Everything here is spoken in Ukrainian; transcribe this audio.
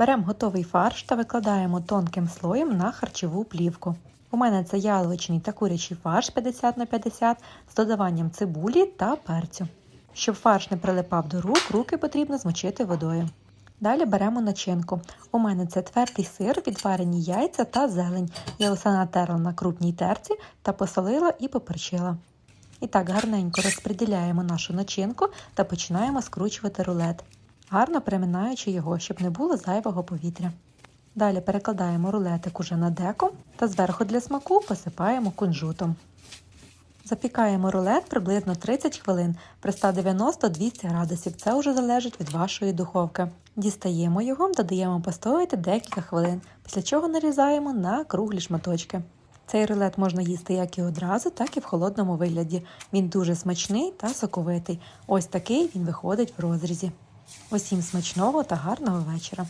Беремо готовий фарш та викладаємо тонким слоєм на харчову плівку. У мене це яловичний та курячий фарш 50 на 50 з додаванням цибулі та перцю. Щоб фарш не прилипав до рук, руки потрібно змочити водою. Далі беремо начинку. У мене це твердий сир, відварені яйця та зелень. Я усе натерла на крупній терці та посолила і поперчила. І так гарненько розподіляємо нашу начинку та починаємо скручувати рулет, гарно переминаючи його, щоб не було зайвого повітря. Далі перекладаємо рулетик уже на деко та зверху для смаку посипаємо кунжутом. Запікаємо рулет приблизно 30 хвилин при 190-200 градусів. Це вже залежить від вашої духовки. Дістаємо його, додаємо постояти декілька хвилин, після чого нарізаємо на круглі шматочки. Цей рулет можна їсти як і одразу, так і в холодному вигляді. Він дуже смачний та соковитий. Ось такий він виходить в розрізі. Усім смачного та гарного вечора!